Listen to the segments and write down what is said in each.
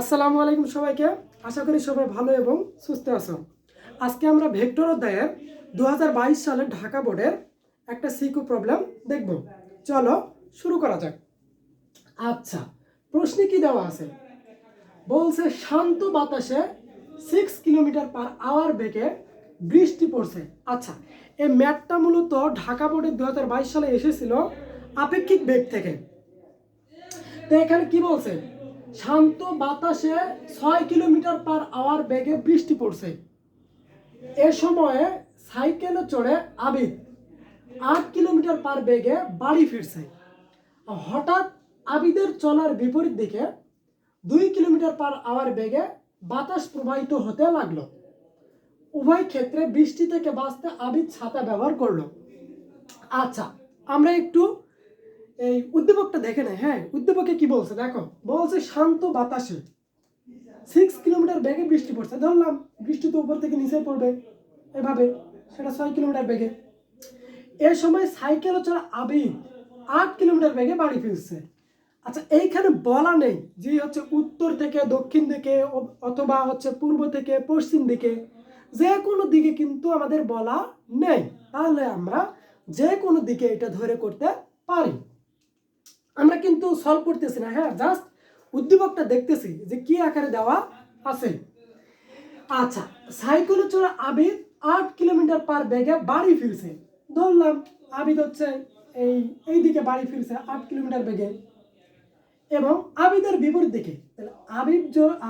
আসসালামু আলাইকুম সবাইকে। আশা করি সবাই ভালো এবং সুস্থ আছো। আজকে আমরা ভেক্টর অধ্যায়ের দু সালের ঢাকা বোর্ডের একটা সিকু প্রবলেম দেখব। চলো শুরু করা যাক। আচ্ছা প্রশ্নে কি দেওয়া আছে? বলছে, শান্ত বাতাসে সিক্স কিলোমিটার পার আওয়ার বেগে বৃষ্টি পড়ছে। আচ্ছা এই ম্যাটটা মূলত ঢাকা বোর্ডের দুহাজার বাইশ সালে এসেছিল আপেক্ষিক বেগ থেকে। তো এখানে কি বলছে? শান্ত বাতাসে ছয় কিলোমিটার পার আওয়ার বেগে বৃষ্টি পড়ছে। এ সময়ে সাইকেলে চড়ে আবিদ আট কিলোমিটার পার বেগে বাড়ি ফিরছে। হঠাৎ আবিদের চলার বিপরীত দিকে দুই কিলোমিটার পার আওয়ার বেগে বাতাস প্রবাহিত হতে লাগল। উভয় ক্ষেত্রে বৃষ্টি থেকে বাঁচতে আবিদ ছাতা ব্যবহার করল। আচ্ছা আমরা একটু এই উদ্দীপকটা দেখে নেয় হ্যাঁ? উদ্দীপকে কি বলছে? দেখো, বলছে শান্ত বাতাসে। সিক্স কিলোমিটার বেগে বৃষ্টি পড়ছে। ধরলাম, বৃষ্টি তো উপর থেকে নিচে পড়বে এভাবে, সেটা ছয় কিলোমিটার বেগে। এ সময় সাইকেলও চলা আবিদ আট কিলোমিটার বেগে বাড়ি ফিরছে। আচ্ছা এইখানে বলা নেই যে হচ্ছে উত্তর থেকে দক্ষিণ দিকে, অথবা হচ্ছে পূর্ব থেকে পশ্চিম দিকে। যে কোনো দিকে কিন্তু আমাদের বলা নেই। তাহলে আমরা যে কোনো দিকে এটা ধরে করতে পারি। আমরা কিন্তু সলভ করতেছি না হ্যাঁ? জাস্ট উদ্দীপকটা দেখতেছি যে কি আকারে দেওয়া আছে। আচ্ছা সাইকেলে চড়া আবিদ আট কিলোমিটার পার বেগে বাড়ি ফিরছে। ধরলাম আবিদ হচ্ছে এই এই দিকে বাড়ি ফিরছে আট কিলোমিটার বেগে এবং আবিদের বিপরীত দিকে, তাহলে আবিদ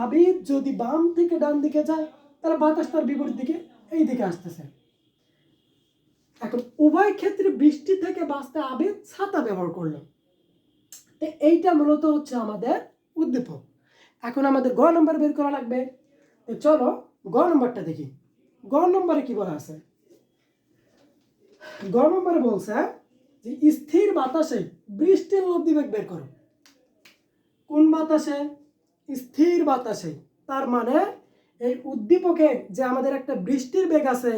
আবিদ যদি বাম থেকে ডান দিকে যায়, তাহলে বাতাস তার বিপরীত দিকে এই দিকে আসতেছে। এখন উভয় ক্ষেত্রে বৃষ্টি থেকে বাঁচতে আবিদ ছাতা ব্যবহার করল। তো এইটা মূলত হচ্ছে আমাদের উদ্দীপক। এখন আমাদের গ নম্বর বের করা লাগবে। তো চলো গ নম্বরটা দেখি। গ নম্বরে কি বলা আছে? গ নম্বরে বলছে যে স্থির বাতাসে বৃষ্টির লব্ধি বেগ বের করো। কোন বাতাসে? স্থির বাতাসে। তার মানে এই উদ্দীপকে যে আমাদের একটা বৃষ্টির বেগ আছে,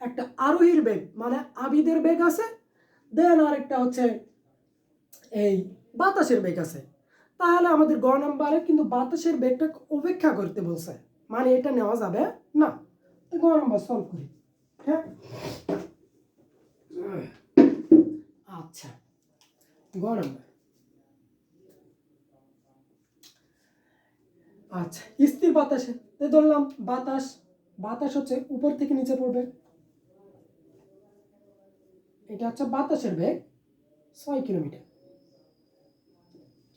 একটা আরোহীর বেগ মানে আবিদের বেগ আছে, দেন আর একটা হচ্ছে এই বাতাসের বেগ আছে। তাহলে আমাদের গ নম্বরে কিন্তু বাতাসের বেগটা উপেক্ষা করতে বলছে। মানে এটা নেওয়া যাবে না। গ নম্বর সলভ করি। হ্যাঁ? আচ্ছা। গ নম্বর। আচ্ছা স্থির বাতাসে। ধরলাম বাতাস বাতাস হচ্ছে উপর থেকে নিচে পড়বে। এটা হচ্ছে বাতাসের বেগ ছয় কিলোমিটার।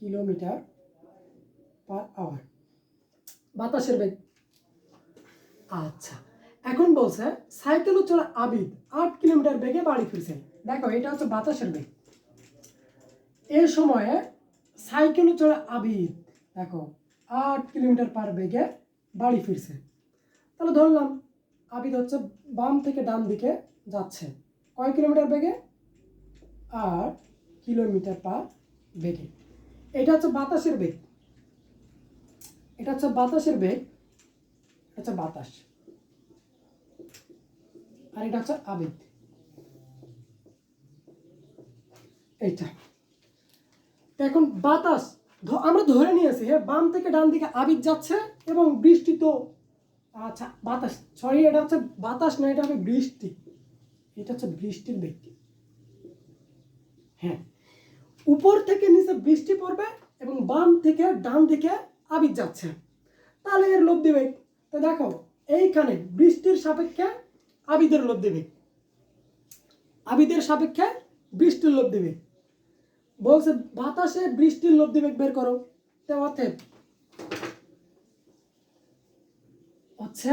কিলোমিটার পার আওয়ার বাতাসের বেগ। আচ্ছা এখন বলছে সাইকেলও চলা আবিদ, আট কিলোমিটার বেগে বাড়ি ফিরছে। দেখো, এটা হচ্ছে বাতাসের বেগ। এ সময়ে সাইকেলও চলা আবিদ, দেখো, আট কিলোমিটার পার বেগে বাড়ি ফিরছে। তাহলে ধরলাম, আবিদ হচ্ছে বাম থেকে ডান দিকে যাচ্ছে। কয় কিলোমিটার বেগে? আট কিলোমিটার পার বেগে। এটা হচ্ছে বাতাসের বেগ। এটা হচ্ছে বাতাসের বেগ, এটা হচ্ছে বাতাস। আর এটা হচ্ছে আবেগ। এইটা। এখন বাতাস আমরা ধরে নিয়েছি হ্যাঁ বাম থেকে ডান দিকে আবিদ যাচ্ছে এবং বৃষ্টি তো আচ্ছা বাতাস সরি এটা হচ্ছে বাতাস না, এটা হবে বৃষ্টি। এটা হচ্ছে বৃষ্টির বেগ। হ্যাঁ। উপর থেকে নিচে বৃষ্টি পড়বে এবং বাম থেকে ডান দিকে আবিদ যাচ্ছে। তাহলে এর লোভ দিবে। তো দেখো, এইখানে বৃষ্টির সাপেক্ষে আবিদের লোভ দেবে। আবিদের সাপেক্ষে বৃষ্টির লোভ দেবে। বলছে, বাতাসে বৃষ্টির লোভ দিবে, বের করো। তো অর্থে হচ্ছে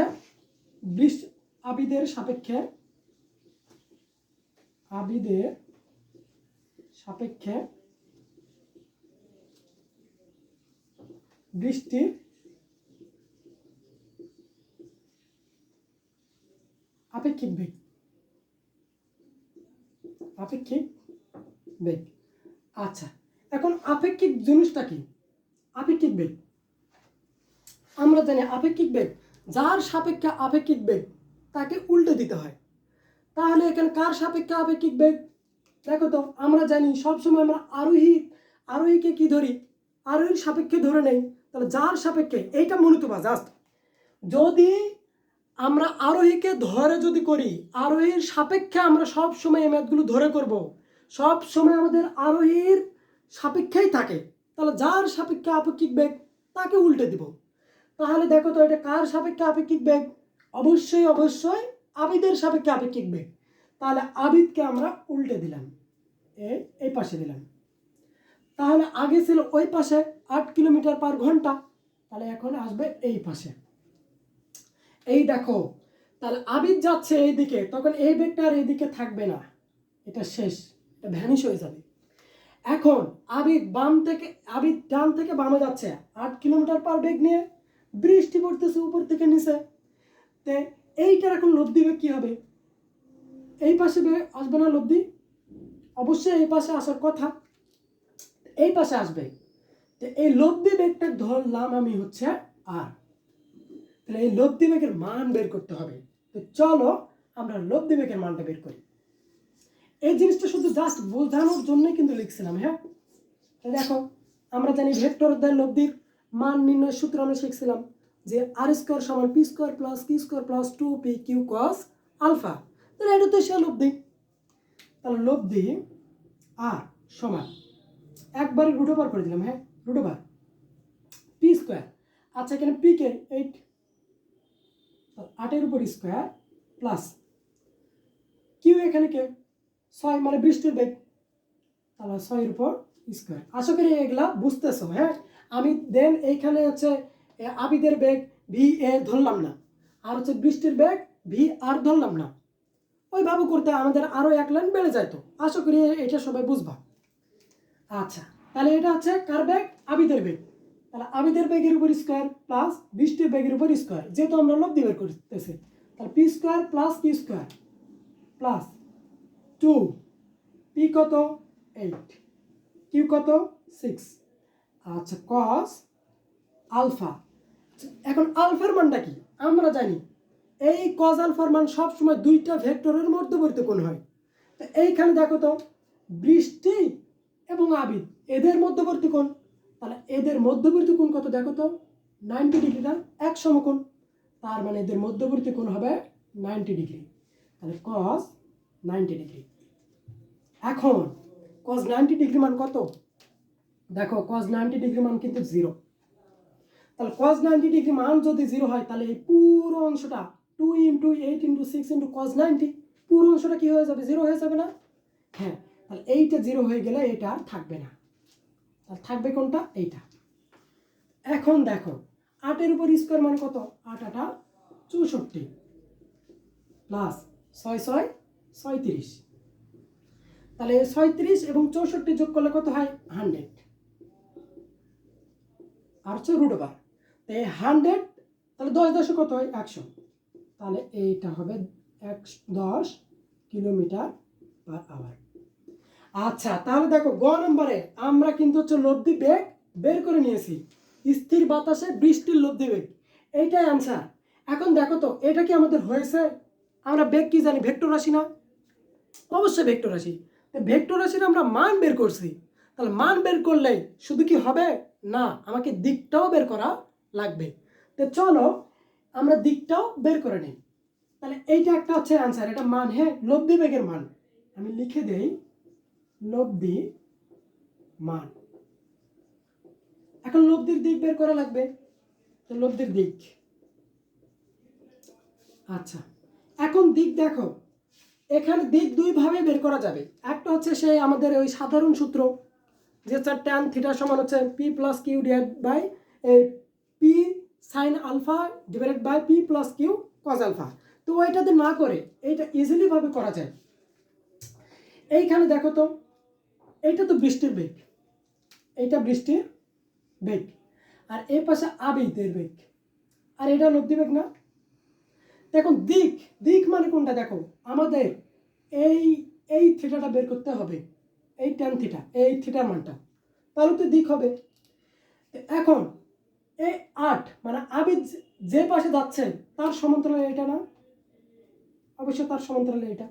বৃষ্টি আবিদের সাপেক্ষে আবিদের সাপেক্ষে বৃষ্টির আপেক্ষিক বেগ। আপেক্ষিক বেগ। আচ্ছা এখন আপেক্ষিক জিনিসটা কি? আপেক্ষিক বেগ। আমরা জানি আপেক্ষিক বেগ, যার সাপেক্ষে আপেক্ষিক বেগ, তাকে উল্টে দিতে হয়। তাহলে এখানে কার সাপেক্ষে আপেক্ষিক বেগ? দেখো তো, আমরা জানি সবসময় আমরা আরোহী, আরোহীকে কি ধরি? আরোহীর সাপেক্ষে ধরে নেই। তাহলে যার সাপেক্ষে এইটা মূলত বা জাস্ট যদি আমরা আরোহীকে ধরে যদি করি, আরোহীর সাপেক্ষে আমরা সব সময় এই ম্যাথগুলো ধরে করব। সব সময় আমাদের আরোহীর সাপেক্ষেই থাকে। তাহলে যার সাপেক্ষে আপেক্ষিক বেগ, তাকে উল্টে দিব। তাহলে দেখো তো এটা কার সাপেক্ষে আপেক্ষিক বেগ? অবশ্যই অবশ্যই আবিদের সাপেক্ষে আপেক্ষিক বেগ। তাহলে আবিদকে আমরা উল্টে দিলাম। এই এই পাশে দিলাম। তাহলে আগে ছিল ওই পাশে। আট কিলোমিটার পার ঘণ্টা, তাহলে এখন আসবে এই পাশে। এই দেখো, তাহলে আবিদ যাচ্ছে এই দিকে তখন এই বেগটা আর এইদিকে থাকবে না। এটা শেষ, এটা ভ্যানিশ হয়ে যাবে। এখন আবিদ বাম থেকে, আবির ডান থেকে বামে যাচ্ছে, আট কিলোমিটার পার বেগ নিয়ে বৃষ্টি পড়তেছে উপর থেকে নিচে। তে এইটার এখন লব্ধি বেগ কি হবে? এই পাশে আসবে না লব্ধি? অবশ্যই এই পাশে আসার কথা। এই পাশে আসবে। তো এই লব্ধি বেগটা ধরলাম আমি হচ্ছে আর। তাহলে এই লব্ধি বেগের মান বের করতে হবে। তো চলো আমরা লব্ধি বেগের মানটা বের করি। এই জিনিসটা শুধু জাস্ট বোঝানোর জন্যই কিন্তু লিখছিলাম হ্যাঁ? দেখো, আমরা জানি ভেক্টর অধ্যায় লব্ধির মান নির্ণয় সূত্র আমরা শিখছিলাম যে আর স্কোয়ার সমান P square plus Q square plus two P Q cos alpha তাহলে এটা তো সে লব্ধি তাহলে লব্ধি আর সমান। একবারে রুট ওভার করে দিলাম হ্যাঁ? Root over. P square. আচ্ছা এখানে পি কে? এইট। আটের উপর স্কোয়ার প্লাস। কিউ এখানে কে? ছয় মানে বৃষ্টির বেগ। তাহলে ছয়ের উপর স্কোয়ার। আশা করি এগুলা বুঝতেছো হ্যাঁ? আমি দেন এইখানে হচ্ছে আবিদের বেগ ভি এ ধরলাম না। আর হচ্ছে বৃষ্টির বেগ ভি আর ধরলাম না। ওইভাবে করতে আমাদের আরও এক লাইন বেড়ে যায় তো। আশা করি এটা সবাই বুঝবা। আচ্ছা তাহলে এটা হচ্ছে কার বেগ? আবিদের বেগ। তাহলে আবিদের বেগের উপর স্কোয়ার প্লাস বৃষ্টির বেগের উপর স্কোয়ার যেহেতু আমরা লব্ধি বের করতেছি। তাহলে P square plus P square plus two P কত? এইট কিউ কত? সিক্স আচ্ছা কস আলফা এখন আলফার মানটা কি? আমরা জানি এই কজ আলফার মান সবসময় দুইটা ভেক্টরের মধ্যবর্তী কোণ হয়। তো এইখানে দেখো তো, বৃষ্টি এবং আবিদ, এদের মধ্যবর্তী কোণ। তাহলে এদের মধ্যবর্তী কোণ কত দেখো তো? নাইনটি ডিগ্রি না এক সমকোণ। তার মানে এদের মধ্যবর্তী কোণ হবে নাইনটি ডিগ্রি। তাহলে কস নাইনটি ডিগ্রি। এখন কস নাইনটি ডিগ্রি মান কত? দেখো কস নাইনটি ডিগ্রি মান কিন্তু জিরো তাহলে কস নাইনটি ডিগ্রি মান যদি জিরো হয়, তাহলে এই পুরো অংশটা two into eight into six into cos ninety, পুরো অংশটা কি হয়ে যাবে? জিরো হয়ে যাবে না? হ্যাঁ তাহলে এইটা জিরো হয়ে গেলে এটা আর থাকবে না। তাহলে থাকবে কোনটা? এইটা। এখন দেখো, আটের উপর স্কোয়ার মানে কত? আট আটা চৌষট্টি প্লাস ছয় ছয় ছয়ত্রিশ। তাহলে ছয়ত্রিশ এবং চৌষট্টি যোগ করলে কত হয়? হান্ড্রেড। আর হচ্ছে রুট ওভার তো এই হান্ড্রেড, তাহলে দশ দশে কত হয়? একশো। তাহলে এইটা হবে এক দশ কিলোমিটার পার আওয়ার আচ্ছা তাহলে দেখো, গ নম্বরে আমরা কিন্তু হচ্ছে লব্ধি বেগ বের করে নিয়েছি। স্থির বাতাসে বৃষ্টির লব্ধি বেগ। এইটাই অ্যান্সার এখন দেখো তো, এটা কি আমাদের হয়েছে? আমরা বেগ কি জানি? ভেক্টর রাশি না? অবশ্যই ভেক্টর রাশি। ভেক্টর রাশির আমরা মান বের করছি। তাহলে মান বের করলেই শুধু কি হবে? না, আমাকে দিকটাও বের করা লাগবে। তো চলো, আমরা দিকটাও বের করে নিই। তাহলে এইটা একটা হচ্ছে অ্যান্সার এটা মান হ্যাঁ লব্ধি বেগের মান। আমি লিখে দেই। লব্ধি, মান। এখন লব্ধির দিক বের করা লাগবে। তো লব্ধির দিক। আচ্ছা এখন দিক দেখো। এখানে দিক দুইভাবে বের করা যাবে। একটা হচ্ছে সেই আমাদের ওই সাধারণ সূত্র, যে হচ্ছে ট্যান থিটা সমান হচ্ছে P plus Q divide by P sine alpha divided by P plus Q cos alpha তো ওইটাতে না করে এইটা ইজিলি ভাবে করা যায়। এইখানে দেখো তো এইটা তো বৃষ্টির বেগ। এইটা বৃষ্টির বেগ। আর এই পাশে আবিদের বেগ। আর এটা লব্ধি বেগ না? দেখুন, দিক দিক মানে কোনটা? দেখো, আমাদের এই এই থিটাটা বের করতে হবে। এই ট্যান থিটা এই থিটার মানটা। তাহলে তো দিক হবে। এখন, এই আট মানে আবিদ যে পাশে যাচ্ছে, তার সমান্তরালে এটা না? অবশ্যই তার সমান্তরালে এটা।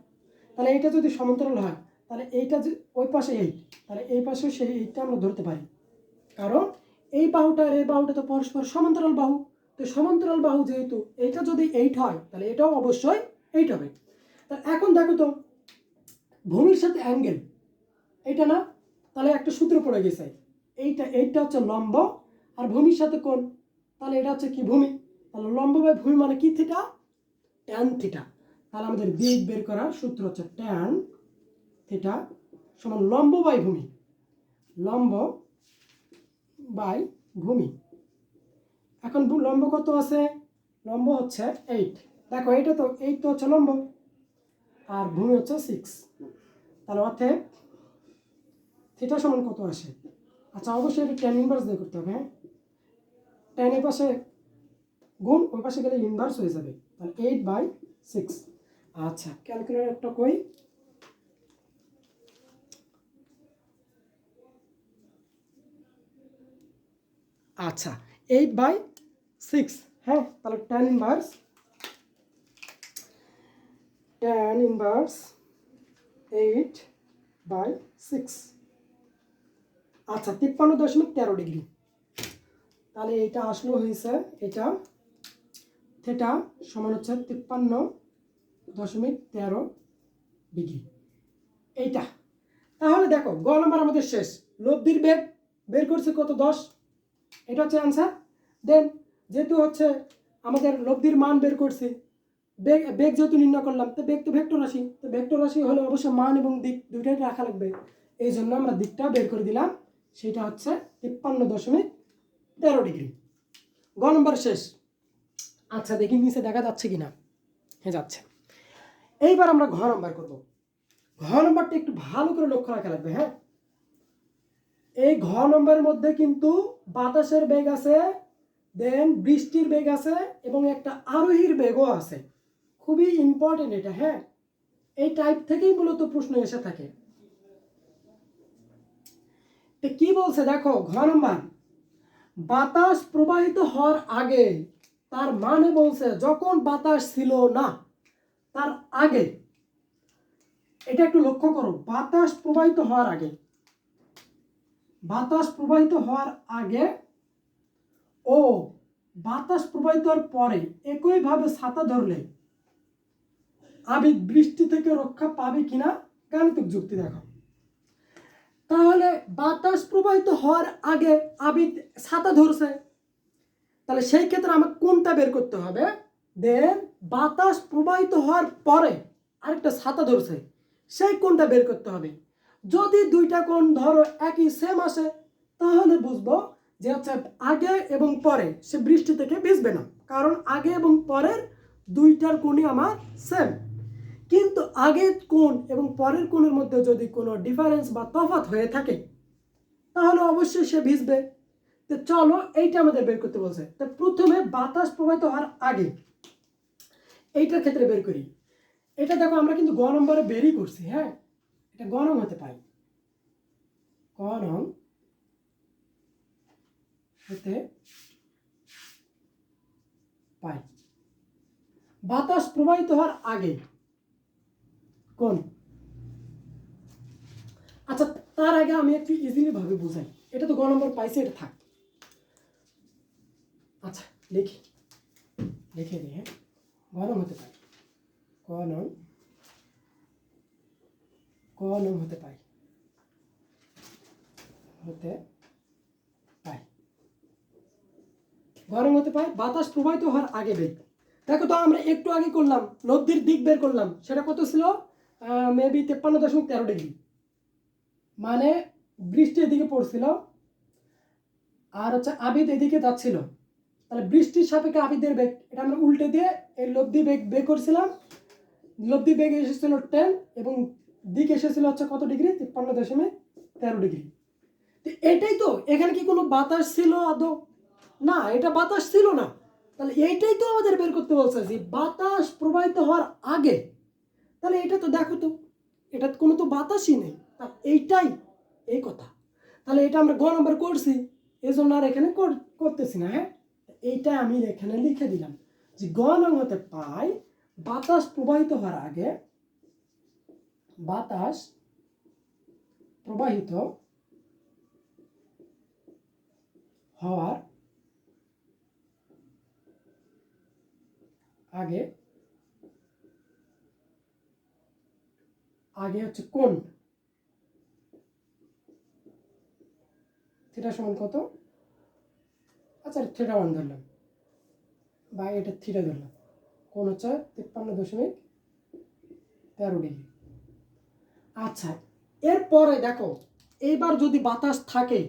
তাহলে এইটা যদি সমান্তরাল হয় তাহলে এইটা যে ওই পাশে এইট তাহলে এই পাশেও সেই এইটটা আমরা ধরতে পারি। কারণ এই বাহুটা আর এই বাহুটা তো পরস্পর সমান্তরাল বাহু। তো সমান্তরাল বাহু যেহেতু এইটা যদি এইট হয়, তাহলে এটাও অবশ্যই এইট হবে। তা এখন দেখো তো, ভূমির সাথে অ্যাঙ্গেল এটা না? তাহলে একটা সূত্র পড়ে গেছে। এইটা এইটা হচ্ছে লম্ব, আর ভূমির সাথে কোন তাহলে এটা হচ্ছে কি ভূমি? তাহলে লম্ব বাই ভূমি মানে কি থিটা ট্যান থিটা তাহলে আমাদের দিক বের করার সূত্র হচ্ছে ট্যান থিটা সমান লম্ব বাই ভূমি। লম্ব বাই ভূমি। এখন লম্ব কত আছে? লম্ব হচ্ছে এইট দেখো এইটা তো এইট তো হচ্ছে লম্ব, আর ভূমি হচ্ছে সিক্স তাহলে অর্থে থিটা সমান কত আসে? আচ্ছা অবশ্যই এটা টেন ইনভার্স দিয়ে করতে হবে হ্যাঁ? টেন এই পাশে গুণ, ওই পাশে গেলে ইনভার্স হয়ে যাবে। তাহলে এইট বাই সিক্স আচ্ছা ক্যালকুলেটরটা কই? আচ্ছা এইট বাই সিক্স হ্যাঁ তাহলে tan inverse tan inverse eight by six আচ্ছা তিপ্পান্ন দশমিক তেরো ডিগ্রি। তাহলে এইটা আসলো হয়েছে, এটা থেটা সমান হচ্ছে তিপ্পান্ন দশমিক তেরো ডিগ্রি। এইটা। তাহলে দেখো, গ নম্বর আমাদের শেষ। লব্ধির বেগ বের করছে কত? দশ। এটা হচ্ছে অ্যান্সার দেন যেহেতু হচ্ছে আমাদের লব্ধির মান বের করছি, বেগ বেগ যেহেতু নির্ণয় করলাম, তো বেগ তো ভেক্টর রাশি, তো ভেক্টর রাশি হলে অবশ্যই মান এবং দিক দুইটাই রাখা লাগবে। এই জন্য আমরা দিকটা বের করে দিলাম, সেটা হচ্ছে তিপ্পান্ন দশমিক তেরো ডিগ্রি। গ নম্বর শেষ। আচ্ছা দেখি নিচে দেখা যাচ্ছে কি না হ্যাঁ যাচ্ছে। এইবার আমরা ঘ নম্বর করব। ঘ নম্বরটা একটু ভালো করে লক্ষ্য রাখা লাগবে হ্যাঁ? এই ঘ নম্বরের মধ্যে কিন্তু বাতাসের বেগ আছে দেন বৃষ্টির বেগ আছে এবং একটা আরোহীর বেগও আছে। খুবই ইম্পর্টেন্ট এটা হ্যাঁ? এই টাইপ থেকেই মূলত প্রশ্ন এসে থাকে। কি বলছে? দেখো, ঘ বাতাস প্রবাহিত হওয়ার আগে তার মানে বলছে যখন বাতাস ছিল না, তার আগে। এটা একটু লক্ষ্য করো, বাতাস প্রবাহিত হওয়ার আগে। বাতাস প্রবাহিত হওয়ার আগে ও বাতাস প্রবাহিত হওয়ার পরে একইভাবে ছাতা ধরলে আবিদ বৃষ্টি থেকে রক্ষা পাবে কিনা গাণিতিক যুক্তি দেখো। তাহলে বাতাস প্রবাহিত হওয়ার আগে আবিদ ছাতা ধরছে, তাহলে সেই ক্ষেত্রে আমাকে কোনটা বের করতে হবে? দেন বাতাস প্রবাহিত হওয়ার পরে আরেকটা ছাতা ধরছে, সেই কোনটা বের করতে হবে? যদি দুইটা কোণ ধরো একই সেম আসে, তাহলে বুঝব যে হচ্ছে আগে এবং পরে সে বৃষ্টি থেকে ভিজবে না। কারণ আগে এবং পরের দুইটার কোণই আমার সেম কিন্তু আগের কোণ এবং পরের কোণের মধ্যে যদি কোনো ডিফারেন্স বা তফাৎ হয়ে থাকে, তাহলে অবশ্যই সে ভিজবে। তো চলো এইটা আমাদের বের করতে বলছে। তো প্রথমে বাতাস প্রবাহিত হওয়ার আগে এইটার ক্ষেত্রে বের করি। এটা দেখো আমরা কিন্তু গ নম্বরে বেরই করছি হ্যাঁ? এটা গরম হতে পারে। গরম হতে পাই বাতাস প্রবাহিত হওয়ার আগে কোন? আচ্ছা তার আগে আমি একটু ইজিলি ভাবে বুঝাই। এটা তো গ নম্বর পাইছে, এটা থাক। আচ্ছা লিখি। লিখে দিই হ্যাঁ? গরম হতে পারে। গরম গরম হতে পারে হতে পায় গরম হতে পায়, বাতাস প্রবাহিত হওয়ার আগে বেগ দেখো তো আমরা একটু আগে করলাম লব্ধির দিক বের করলাম, সেটা কত ছিল? মেবি তেপ্পান্ন দশমিক তেরো ডিগ্রি। মানে বৃষ্টি এদিকে পড়ছিল, আর হচ্ছে আবিদ এদিকে যাচ্ছিল। তাহলে বৃষ্টির সাপেক্ষে আবিদের বেগ, এটা আমরা উল্টে দিয়ে এই লব্ধি বেগ বের করছিলাম। লব্ধি বেগ এসেছিল টেন এবং দিক এসেছিল হচ্ছে কত ডিগ্রি? তিপ্পান্ন দশমিক তেরো ডিগ্রি। তো এটাই তো, এখানে কি কোনো বাতাস ছিল আদৌ? না, এটা বাতাস ছিল না। তাহলে এইটাই তো আমাদের বের করতে বলছে যে বাতাস প্রবাহিত হওয়ার আগে। তাহলে এটা তো দেখো তো, এটা কোনো তো বাতাসই নেই। তা এইটাই এই কথা। তাহলে এটা আমরা গ নম্বর করছি এই জন্য আর এখানে করতেছি না হ্যাঁ? এইটা আমি এখানে লিখে দিলাম যে গ নং হতে পাই বাতাস প্রবাহিত হওয়ার আগে বাতাস প্রবাহিত হওয়ার আগে আগে হচ্ছে কোন থিটা সমান কত? আচ্ছা থিটা ওয়ান ধরলাম। বা এটা থিটা ধরলাম। কোন হচ্ছে তিপ্পান্ন দশমিক তেরো ডিগ্রি। আচ্ছা এরপরে দেখো, এইবার যদি বাতাস থাকে,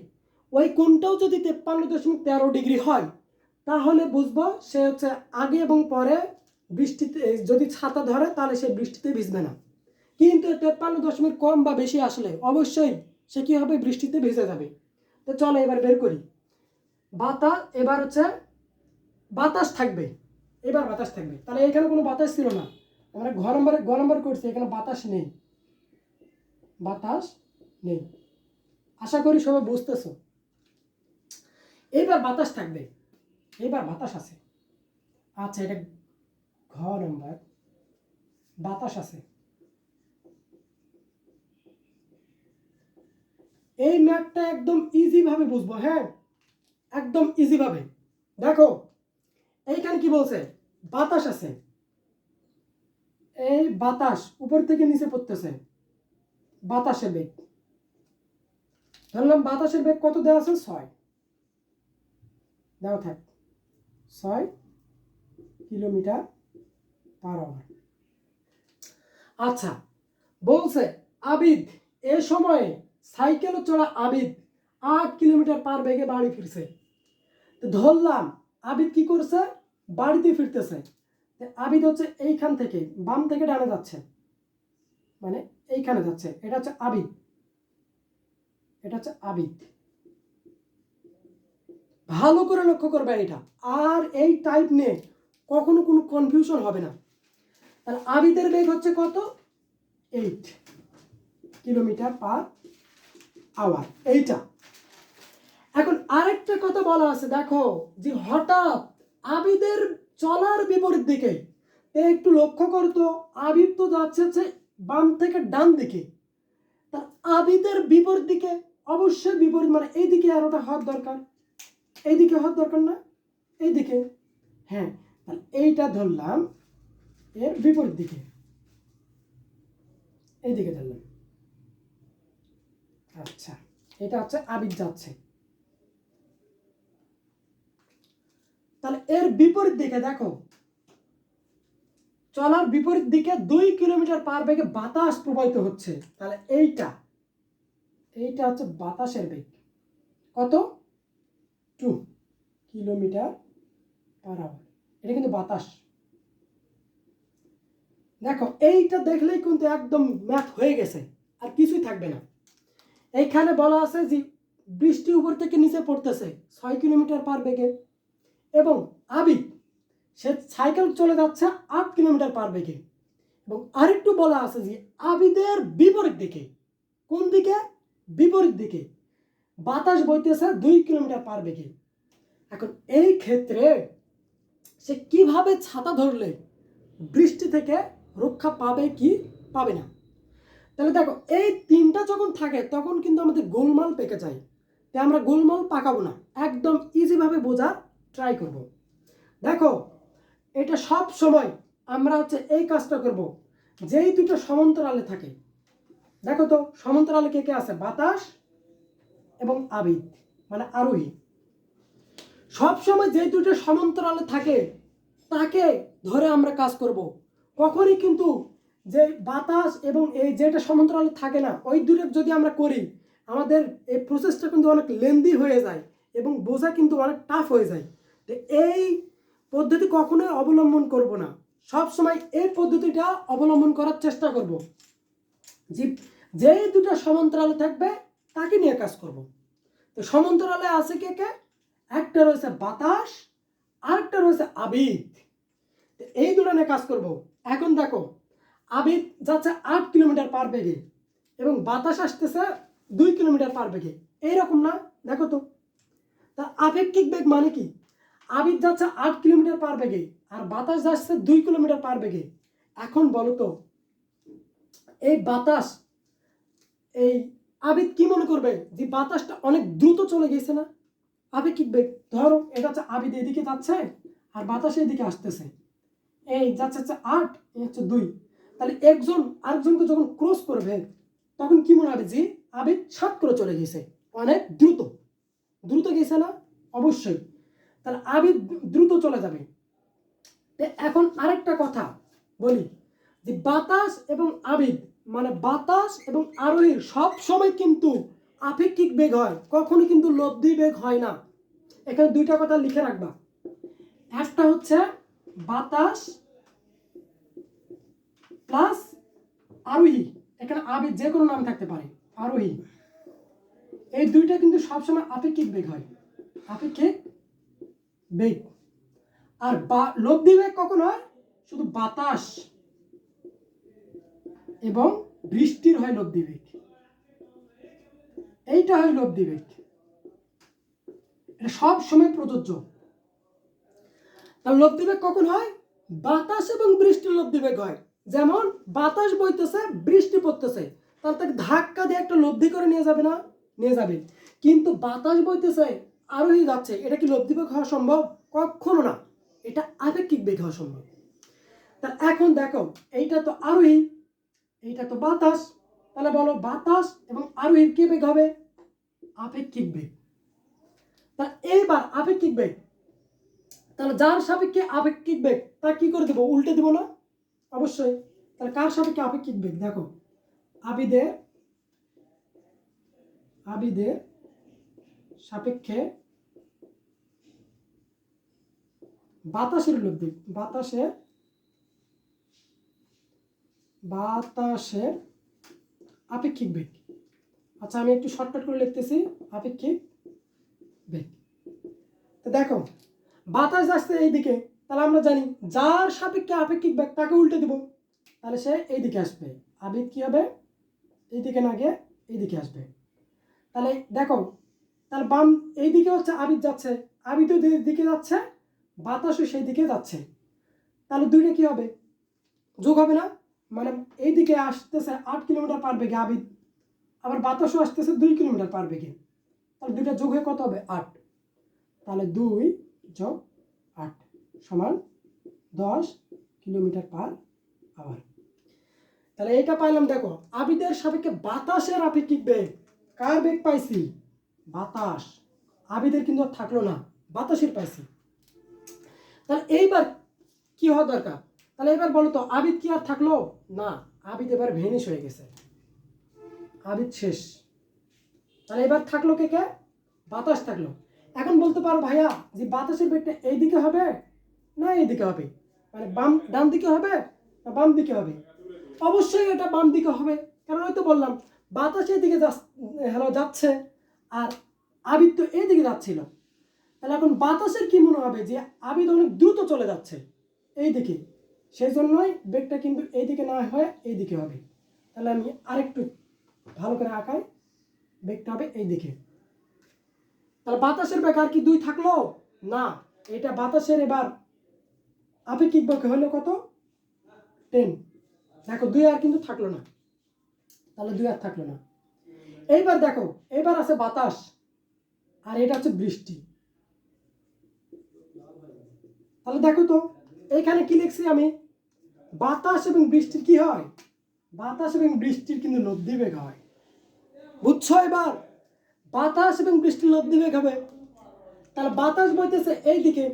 ওই কোনটাও যদি তেপ্পান্ন দশমিক তেরো ডিগ্রি হয়, তাহলে বুঝব সে হচ্ছে আগে এবং পরে বৃষ্টিতে যদি ছাতা ধরে, তাহলে সে বৃষ্টিতে ভিজবে না। কিন্তু তেপ্পান্ন দশমিক কম বা বেশি আসলে অবশ্যই সে কী হবে? বৃষ্টিতে ভিজে যাবে। তো চলো এবার বের করি। বাতাস, এবার হচ্ছে বাতাস থাকবে। এবার বাতাস থাকবে। তাহলে এখানে কোনো বাতাস ছিল না। আমরা ঘর নম্বরে নম্বর করছি, এখানে বাতাস নেই। বাতাস নেই। আশা করি সবাই বুঝতেছো। এইবার বাতাস থাকবে। এইবার বাতাস আছে। আচ্ছা এটা ঘ নম্বর। বাতাস আছে। এই ম্যাপটা একদম ইজি ভাবে বুঝব হ্যাঁ? একদম ইজি ভাবে দেখো, এইখানে কি বলছে? বাতাস আছে। এই বাতাস উপর থেকে নিচে পড়তেছে। বাতাসের বেগ। ধরলাম বাতাসের বেগ কত দেওয়া আছে? ছয়। দেওয়া থাক। ছয় কিলোমিটার পার আওয়ার আচ্ছা বলছে আবিদ, এ সময়ে সাইকেল চড়া আবিদ আট কিলোমিটার পার বেগে বাড়ি ফিরছে। ধরলাম আবিদ কি করছে? বাড়িতে ফিরতেছে। আবিদ হচ্ছে এইখান থেকে, বাম থেকে ডানে যাচ্ছে। মানে এইখানে যাচ্ছে, এটা হচ্ছে আবিদ। এটা হচ্ছে আবিদ। ভালো করে লক্ষ্য করবে এটা। আর এই টাইপ নিয়ে কখনো কোনো কনফিউশন হবে না। তাহলে আবিদের বেগ হচ্ছে কত? এইট কিলোমিটার পার আওয়ার এইটা। এখন আরেকটা কথা বলা আছে, দেখো, যে হঠাৎ আবিদের চলার বিপরীত দিকে একটু লক্ষ্য করতো আবিদ তো যাচ্ছে বাম থেকে ডান দিকে। তার আবিদের বিপরীত দিকে অবশ্যই বিপরীত মানে এইদিকে আরোটা হওয়ার দরকার। এইদিকে হওয়ার দরকার না, এইদিকে। হ্যাঁ তাহলে এইটা ধরলাম, এর বিপরীত দিকে এইদিকে ধরলাম। আচ্ছা এটা হচ্ছে আবিদ যাচ্ছে। তাহলে এর বিপরীত দিকে দেখো চলার বিপরীত দিকে দুই কিলোমিটার পার বেগে বাতাস প্রবাহিত হচ্ছে। তাহলে এইটা এইটা হচ্ছে বাতাসের বেগ। কত? Two kilometre per hour. এটা কিন্তু বাতাস। দেখো, এইটা দেখলেই কিন্তু একদম ম্যাথ হয়ে গেছে, আর কিছুই থাকবে না। এইখানে বলা আছে যে বৃষ্টি উপর থেকে নিচে পড়তেছে, ছয় কিলোমিটার পার বেগে। এবং আবিদ সে সাইকেল চলে যাচ্ছে আট কিলোমিটার পার বেগে। এবং আরেকটু বলা আছে যে আবিদের বিপরীত দিকে। কোন দিকে? বিপরীত দিকে। বাতাস বইতেছে দুই কিলোমিটার পার বেগে। এখন এই ক্ষেত্রে সে কীভাবে ছাতা ধরলে বৃষ্টি থেকে রক্ষা পাবে কি পাবে না? তাহলে দেখো, এই তিনটা যখন থাকে, তখন কিন্তু আমাদের গোলমাল পেকে যায়। তাই আমরা গোলমাল পাকাবো না। একদম ইজিভাবে বোঝার ট্রাই করব। দেখো এটা সব সময় আমরা হচ্ছে এই কাজটা করব। যেই দুটো সমান্তরালে থাকে। দেখো তো, সমান্তরালে কে কে আছে? বাতাস এবং আবিদ মানে আরোহী। সব সময় যেই দুটো সমান্তরালে থাকে, তাকে ধরে আমরা কাজ করব। কখনই কিন্তু যে বাতাস এবং এই যেটা সমান্তরালে থাকে না, ওই দুটো যদি আমরা করি, আমাদের এই প্রসেসটা কিন্তু অনেক লেন্দি হয়ে যায় এবং বোঝা কিন্তু অনেক টাফ হয়ে যায়। তো এই পদ্ধতি কখনোই অবলম্বন করব না। সব সময় এই পদ্ধতিটা অবলম্বন করার চেষ্টা করব। যে যেই দুটো সমান্তরালে থাকবে, তাকে নিয়ে কাজ করব। তো সমান্তরালে আছে কে কে? একটা রয়েছে বাতাস, আরেকটা রয়েছে আবিদ এই দুটো নিয়ে কাজ করব। এখন দেখো আবিদ যাচ্ছে আট কিলোমিটার পার বেগে এবং বাতাস আসতেছে দুই কিলোমিটার পার বেগে। এইরকম না? দেখো তো। তা আপেক্ষিক বেগ মানে কি? আবিদ যাচ্ছে আট কিলোমিটার পার বেগে আর বাতাস যাচ্ছে দুই কিলোমিটার পার বেগে। এখন বলো তো, এই বাতাস, এই আবিদ কি মনে করবে যে বাতাসটা অনেক দ্রুত চলে গেছে না? আপেক্ষিক বেগ ধরো, এটা হচ্ছে আবিদ এদিকে যাচ্ছে আর বাতাস এদিকে আসতেছে। এই যাচ্ছে হচ্ছে আট, এই হচ্ছে দুই। তাহলে একজন আরেকজনকে যখন ক্রস করবে, তখন কি মনে হবে যে আবেগ সাত করে চলে গেছে? অনেক দ্রুত। দ্রুত গেছে না? অবশ্যই। তাহলে আবিদ দ্রুত চলে যাবে। এখন আরেকটা কথা বলি যে বাতাস এবং আবিদ মানে বাতাস এবং আরোহীর সব সময় কিন্তু আপেক্ষিক বেগ হয়, কখনো কিন্তু লব্ধি বেগ হয় না। এখানে দুইটা কথা লিখে রাখবা। একটা হচ্ছে বাতাস প্লাস আরোহী, এখানে আবেগ যে কোনো নাম থাকতে পারে, আরোহী। এই দুইটা কিন্তু সবসময় আপেক্ষিক বেগ হয়, আপেক্ষিক বেগ আর লব্ধি বেগ কখন? হয় শুধু বাতাস এবং বৃষ্টির হয় লব্ধি বেগ এইটা হয় লব্ধি বেগ এটা সব সময় প্রযোজ্য। তার লব্ধি বেগ কখন হয়? বাতাস এবং বৃষ্টির লব্ধি বেগ হয় যেমন বাতাস বইতেছে, বৃষ্টি পড়তেছে তার তাকে ধাক্কা দিয়ে একটা লব্ধি করে নিয়ে যাবে না? নিয়ে যাবে। কিন্তু বাতাস বইতেছে আরোহী যাচ্ছে, এটা কি লব্ধি বেগ হওয়া সম্ভব? কখনো না। এটা আপেক্ষিক বেগ হওয়া সম্ভব। তা এখন দেখো, এইটা তো আরোহী, এইটা তো বাতাস। তাহলে বলো, বাতাস এবং আরোহীর কি বেগ হবে? আপেক্ষিক বেগ। তা এইবার আপেক্ষিক বেগ। তাহলে যার সাপেক্ষে আপেক্ষিক বেগ, তা কি করে দেবো? উল্টে দেবো না? অবশ্যই। তাহলে কার সাপেক্ষে আপেক্ষিক বেগ? দেখো, আবিদের আবিদের সাপেক্ষে বাতাসের লব্ধি। বাতাসের বাতাসের আপেক্ষিক বেগ। আচ্ছা আমি একটু শর্টকাট করে লিখতেছি, আপেক্ষিক বেগ। তো দেখো, বাতাস আসছে এইদিকে, তাহলে আমরা জানি যার সাপেক্ষে আপেক্ষিক বেগ তাকে উল্টে দেব। তাহলে সে এইদিকে আসবে। আবেগ কি হবে? এইদিকে না গিয়ে এইদিকে আসবে। তাহলে দেখো, তাহলে বাম এইদিকে হচ্ছে আবিদ যাচ্ছে আবিদ দিকে যাচ্ছে বাতাসও সেই দিকে যাচ্ছে। তাহলে দুইটা কি হবে? যোগ হবে না? মানে এইদিকে আসতেছে আট কিলোমিটার পার বেগে আবিদ, আবার বাতাসও আসতেছে দুই কিলোমিটার পার বেগে। তাহলে দুইটা যোগ হয়ে কত হবে? আট। তাহলে দুই যোগ আট সমান দশ কিলোমিটার পার আওয়ার। তাহলে এইটা পাইলাম, দেখো, আবিদের সাপেক্ষে বাতাসের আপেক্ষিক বেগ। কার বেগ পাইছি? বাতাস। আবিদের কিন্তু থাকল না, বাতাসের পাইছি। তাহলে এইবার কি হওয়া দরকার? তাহলে এবার বলো তো, আবিদ কি আর থাকল? না, আবিদ এবার ভেনিশ হয়ে গেছে। আবিদ শেষ। তাহলে এবার থাকল কে কে? বাতাস থাকল। এখন বলতে পারো ভাইয়া যে বাতাসের বেগটা এইদিকে হবে না এইদিকে হবে? মানে বাম, ডান দিকে হবে না বাম দিকে হবে? অবশ্যই এটা বাম দিকে হবে। কারণ ওই তো বললাম, বাতাস এদিকে হ্যালো, যাচ্ছে, আর আবিদ তো এইদিকে যাচ্ছিল। তাহলে এখন বাতাসের কি মনে হবে যে আবিদ অনেক দ্রুত চলে যাচ্ছে? এই দিকে সেই জন্যই বেগটা কিন্তু এই দিকে না হয়ে এই দিকে হবে। তাহলে আমি আরেকটু ভালো করে আঁকাই। বেগটা হবে এইদিকে। তাহলে বাতাসের বেগ আর কি দুই থাকল? না। এটা বাতাসের এবার আপেক্ষিক বেগ হলো কত? টেন দেখো, দুই আর কিন্তু থাকল না। তাহলে দুই আর থাকল না। এইবার দেখো এইবার আছে বাতাস। আর এটা হচ্ছে বৃষ্টি। তাহলে দেখো তো এইখানে কি লিখছি আমি? বাতাস এবং বৃষ্টির কি হয়? বাতাস এবং বৃষ্টির কিন্তু লব্ধি বেগ হয়। বুঝছ এবার? বাতাস এবং বৃষ্টির লব্ধি বেগ হবে। তাহলে বাতাস বইতেছে এই দিকে,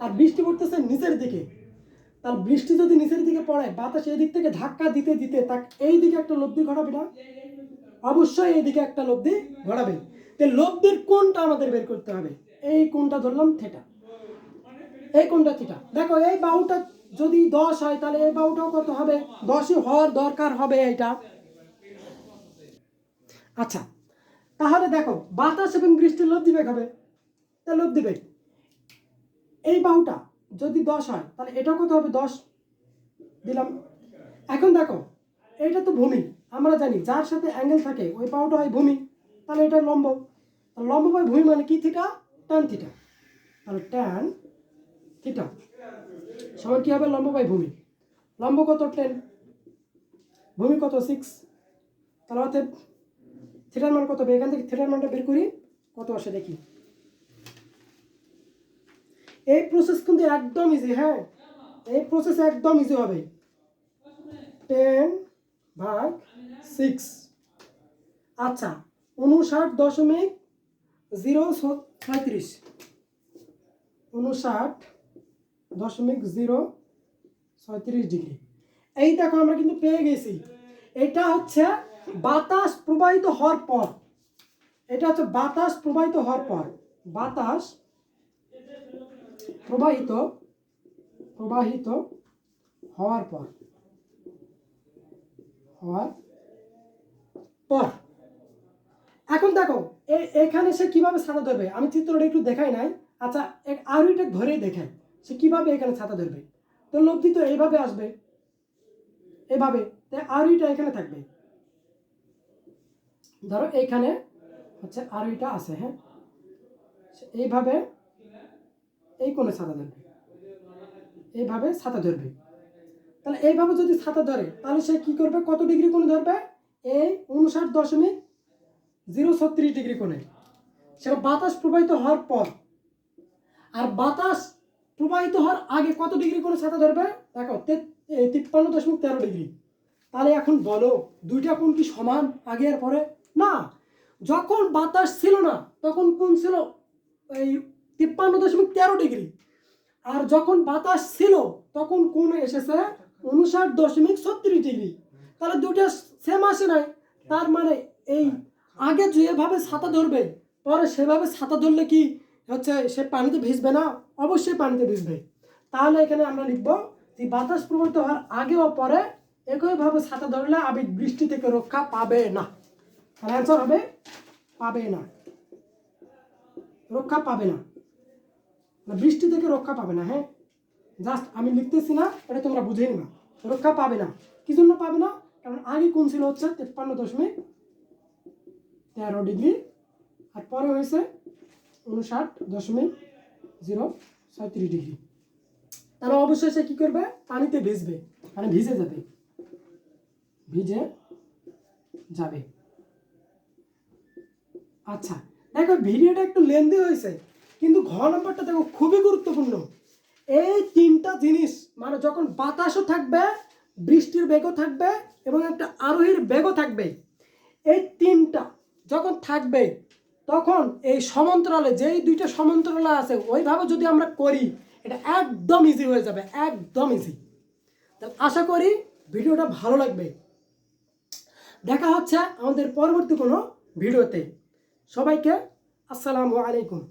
আর বৃষ্টি পড়তেছে নিচের দিকে। তাহলে বৃষ্টি যদি নিচের দিকে পড়ে, বাতাস এই দিক থেকে ধাক্কা দিতে দিতে তা এই দিকে একটা লব্ধি ঘটাবে না? অবশ্যই এই দিকে একটা লব্ধি ঘটাবে। তো লব্ধির কোনটা আমাদের বের করতে হবে। এই কোনটা ধরলাম থেটা। এই কোনটা থিটা দেখো, এই বাহুটা যদি দশ হয়, তাহলে এই বাহুটাও কত হবে? দশই হওয়ার দরকার হবে এইটা। আচ্ছা তাহলে দেখো, বাতাস এবং বৃষ্টির লব্ধি বেগ হবে। তা লব্ধি বেগ। এই বাহুটা যদি দশ হয়, তাহলে এটাও কত হবে? দশ। দিলাম। এখন দেখো, এইটা তো ভূমি। আমরা জানি, যার সাথে অ্যাঙ্গেল থাকে, ওই বাহুটা হয় ভূমি। তাহলে এটা লম্ব। লম্ব বাই ভূমি মানে কি থিটা ট্যান থিটা তাহলে ট্যান থিটা সমান কী হবে? লম্ব বাই ভূমি। লম্ব কত? টেন ভূমি কত? সিক্স তাহলে অর্থাৎ থিটার মান কত হবে? এখান থেকে থিটার মানটা বের করি। কত আসে দেখি। এই প্রসেস কিন্তু একদম ইজি হ্যাঁ? এই প্রসেস একদম ইজি হবে। টেন ভাগ সিক্স আচ্ছা উনষাট দশমিক জিরো ছয়ত্রিশ উনষাট দশমিক জিরো ছয়ত্রিশ ডিগ্রি। এই দেখো আমরা কিন্তু পেয়ে গেছি। এটা হচ্ছে বাতাস প্রবাহিত হওয়ার পর। এটা হচ্ছে বাতাস প্রবাহিত হওয়ার পর। বাতাস প্রবাহিত প্রবাহিত হওয়ার পর। হওয়ার পর। এখন দেখো এখানে সে কীভাবে ছাতা ধরবে আমি চিত্রটা একটু দেখাই নাই। আচ্ছা আরও এটা ধরেই দেখাই সে কীভাবে এখানে ছাতা ধরবে? তো লব্ধি তো এইভাবে আসবে। এভাবে। তাই আরুইটা এখানে থাকবে। ধরো এইখানে হচ্ছে আরুইটা আছে হ্যাঁ? এইভাবে এই কোণে ছাতা ধরবে। এইভাবে ছাতা ধরবে। তাহলে এইভাবে যদি ছাতা ধরে, তাহলে সে কি করবে? কত ডিগ্রি কোণে ধরবে? এই উনষাট দশমিক জিরো ছত্রিশ ডিগ্রি কোণে। সেটা বাতাস প্রবাহিত হওয়ার পর। আর বাতাস প্রবাহিত হওয়ার আগে কত ডিগ্রি কোণে ছাতা ধরবে? দেখো তিপ্পান্ন দশমিক তেরো ডিগ্রি। তাহলে এখন বলো, দুইটা কোণ কি সমান আগে আর পরে? না। যখন বাতাস ছিল না, তখন কোন ছিল এই তিপ্পান্ন দশমিক তেরো ডিগ্রি। আর যখন বাতাস ছিল, তখন কোন এসেছে উনষাট দশমিক ছত্রিশ ডিগ্রি। তাহলে দুইটা সেম আসে নাই। তার মানে এই আগে যেভাবে ছাতা ধরবে, পরে সেভাবে ছাতা ধরলে কি হচ্ছে, সে পানিতে ভিজবে না? অবশ্যই পানিতে ভিজবে। তাহলে এখানে আমরা লিখব যে বাতাস প্রবাহিত হওয়ার আগে ও পরে একইভাবে ছাতা ধরলে আবির বৃষ্টি থেকে রক্ষা পাবে না। তাহলে অ্যান্সার হবে, পাবে না। রক্ষা পাবে না। না, বৃষ্টি থেকে রক্ষা পাবে না হ্যাঁ? জাস্ট আমি লিখতেছি না, এটা তোমরা বুঝে নিবা। রক্ষা পাবে না। কি জন্য পাবে না? কারণ আগে কোন ছিল হচ্ছে তেপ্পান্ন দশমিক তেরো ডিগ্রি, আর পরে হয়েছে উনষাট দশমিক জিরো, ছয়ত্রিশ ডিগ্রি। তাহলে অবশ্যই সে কী করবে? পানিতে ভিজবে। মানে ভিজে যাবে। ভিজে যাবে। আচ্ছা দেখো ভিডিওটা একটু লেন্দি হয়েছে, কিন্তু ঘ নম্বরটা দেখো খুবই গুরুত্বপূর্ণ। এই তিনটা জিনিস মানে যখন বাতাসও থাকবে, বৃষ্টির বেগও থাকবে এবং একটা আরোহীর বেগও থাকবে। এই তিনটা যখন থাকবে তখন এই সমান্তরালে, যেই দুইটা সমান্তরালে আছে, ওইভাবে যদি আমরা করি, এটা একদম ইজি হয়ে যাবে, একদম ইজি তাহলে আশা করি ভিডিওটা ভালো লাগবে। দেখা হচ্ছে আমাদের পরবর্তী কোনো ভিডিওতে। সবাইকে আসসালামু আলাইকুম।